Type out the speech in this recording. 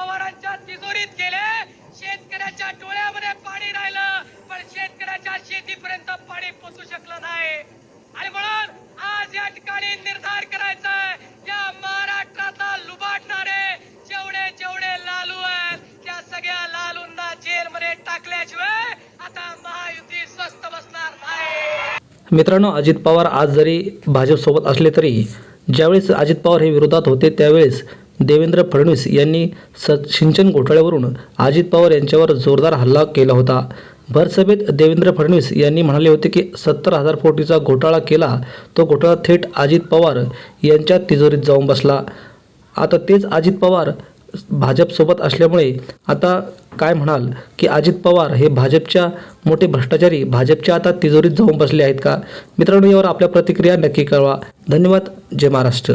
पवारांच्या तिजोरीत गेले. शेतकऱ्याच्या डोळ्यामध्ये पाणी राहिलं पण शेतकऱ्याच्या शेतीपर्यंत पाणी पोचू शकलं नाही. आणि म्हणून आज या ठिकाणी निर्धार करायचा या महाराष्ट्राला लुबाडणारे जेवढे जेवढे लालू आहेत त्या सगळ्या लालूंना जेलमध्ये टाकल्याशिवाय आता महायुती स्वस्त बसणार नाही. मित्रांनो अजित पवार आज जरी भाजपसोबत असले तरी ज्यावेळेस अजित पवार हे विरोधात होते त्यावेळेस देवेंद्र फडणवीस यांनी स सिंचन घोटाळ्यावरून अजित पवार यांच्यावर जोरदार हल्ला केला होता. भरसभेत देवेंद्र फडणवीस यांनी म्हणाले होते की सत्तर हजार कोटीचा घोटाळा केला तो घोटाळा थेट अजित पवार यांच्या तिजोरीत जाऊन बसला. आता तेच अजित पवार भाजपसोबत असल्यामुळे आता काय म्हणाल की अजित पवार हे भाजपच्या मोठे भ्रष्टाचारी भाजपच्या आता तिजोरीत जाऊन बसले आहेत का? मित्रांनो यावर आपल्या प्रतिक्रिया नक्की कळवा. धन्यवाद. जय महाराष्ट्र.